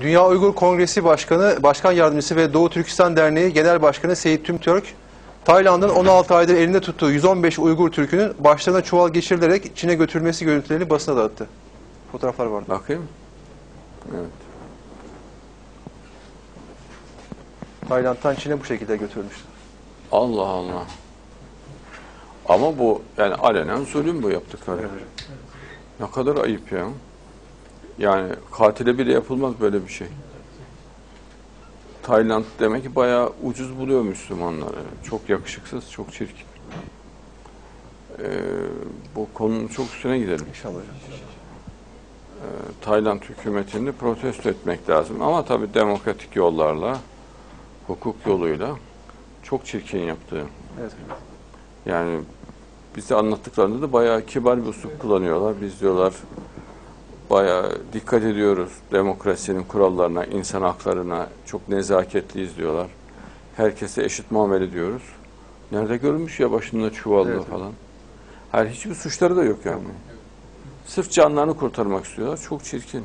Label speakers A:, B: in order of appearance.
A: Dünya Uygur Kongresi Başkanı, Başkan Yardımcısı ve Doğu Türkistan Derneği Genel Başkanı Seyit Tümtürk, Tayland'ın 16 aydır elinde tuttuğu 115 Uygur Türk'ünün başlarına çuval geçirilerek Çin'e götürülmesi görüntülerini basına dağıttı. Fotoğraflar vardı.
B: Bakayım. Evet.
A: Tayland'dan Çin'e bu şekilde götürülmüştü.
B: Allah Allah. Ama bu yani alenen zulüm bu yaptıkları. Ne kadar ayıp ya. Yani katile bile yapılmaz böyle bir şey. Tayland demek ki bayağı ucuz buluyor Müslümanları. Çok yakışıksız, çok çirkin. Ee, bu konunun çok üstüne gidelim.
A: İnşallah hocam.
B: Tayland hükümetini protesto etmek lazım. Ama tabii demokratik yollarla, hukuk yoluyla çok çirkin yaptığı.
A: Evet.
B: Yani bize anlattıklarında da bayağı kibar bir üslup kullanıyorlar. Biz diyorlar bayağı dikkat ediyoruz demokrasinin kurallarına, insan haklarına çok nezaketliyiz diyorlar. Herkese eşit muamele ediyoruz. Nerede görülmüş ya başında çuvalla
A: Evet, evet.
B: falan. Hayır hiçbir suçları da yok yani. Sırf canlarını kurtarmak istiyorlar. Çok çirkin.